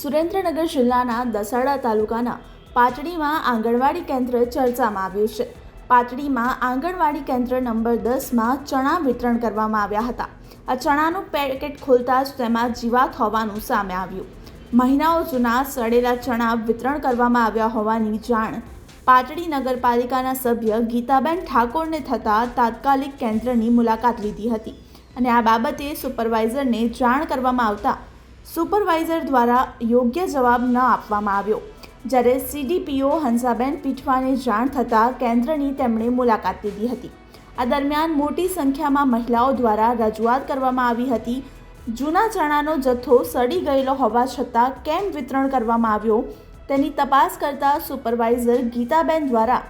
સુરેન્દ્રનગર જિલ્લાના દસાડા તાલુકાના પાટડીમાં આંગણવાડી કેન્દ્ર ચર્ચામાં આવ્યું છે. પાટડીમાં આંગણવાડી કેન્દ્ર નંબર દસમાં ચણા વિતરણ કરવામાં આવ્યા હતા. આ ચણાનું પેકેટ ખોલતા જ તેમાં જીવાત હોવાનું સામે આવ્યું. મહિનાઓ જૂના સડેલા ચણા વિતરણ કરવામાં આવ્યા હોવાની જાણ પાટડી નગરપાલિકાના સભ્ય ગીતાબેન ઠાકોરને થતાં તાત્કાલિક કેન્દ્રની મુલાકાત લીધી હતી અને આ બાબતે સુપરવાઇઝરને જાણ કરવામાં આવતા સુપરવાઇઝર દ્વારા યોગ્ય જવાબ ન આપવામાં આવ્યો. જ્યારે સીડીપીઓ હંસાબેન પીઠવાને જાણ થતાં કેન્દ્રની તેમણે મુલાકાત લીધી હતી. આ દરમિયાન મોટી સંખ્યામાં મહિલાઓ દ્વારા રજૂઆત કરવામાં આવી હતી. જૂના ચણાનો જથ્થો સડી ગયેલો હોવા છતાં કેમ વિતરણ કરવામાં આવ્યો, તેની તપાસ કરતા સુપરવાઇઝર ગીતાબેન દ્વારા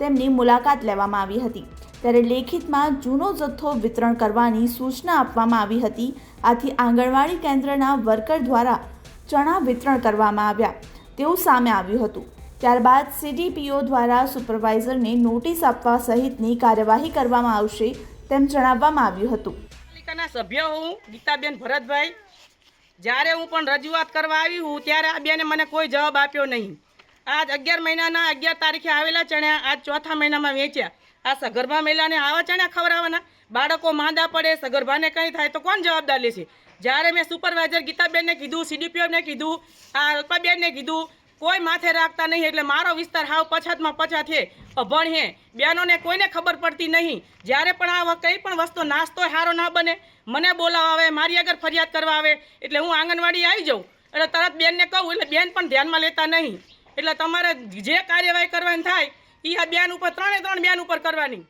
તેમની મુલાકાત લેવામાં આવી હતી. ત્યારે લેખિતમાં જૂનો જથ્થો વિતરણ કરવાની સૂચના આપવામાં આવી હતી. આથી આંગણવાડી કેન્દ્રના વર્કર દ્વારા ચણા વિતરણ કરવામાં આવ્યા. તેવું સામે આવ્યું હતું. ત્યારબાદ સીડીપીઓ દ્વારા સુપરવાઇઝરને નોટિસ આપવા સહિતની કાર્યવાહી કરવામાં આવશે તેમ જણાવવામાં આવ્યું હતું. પાલિકાના સભ્ય હું, ગીતાબેન ભરતભાઈ. જ્યારે હું પણ રજૂઆત કરવા આવી હું, ત્યારે આ બેને મને કોઈ જવાબ આપ્યો નહીં. આજ અગિયાર મહિનાના અગિયાર તારીખે આવેલા ચણ્યા આજ ચોથા મહિનામાં વેચ્યા. આ સગર્ભા મહિલાને આવા ચણ્યા ખવડાવવાના? બાળકો માંદા પડે, સગર્ભાને કંઈ થાય તો કોણ જવાબદાર લેશે? જ્યારે મેં સુપરવાઇઝર ગીતાબેનને કીધું, સીડીપીઓને કીધું, આ અલ્પાબેનને કીધું, કોઈ માથે રાખતા નહીં એટલે મારો વિસ્તાર હાવ પછાતમાં પછાત છે, અભણ હે. બહેનોને કોઈને ખબર પડતી નહીં. જ્યારે પણ આ કંઈ પણ વસ્તુ નાસ્તો સારો ના બને, મને બોલાવા આવે, મારી આગળ ફરિયાદ કરવા આવે, એટલે હું આંગણવાડી આવી જાઉં. એટલે તરત બેનને કહું, એટલે બેન પણ ધ્યાનમાં લેતા નહીં. એટલે તમારે જે કાર્યવાહી કરવાની થાય એ આ બેન ઉપર ત્રણે ત્રણ બેન ઉપર કરવાની.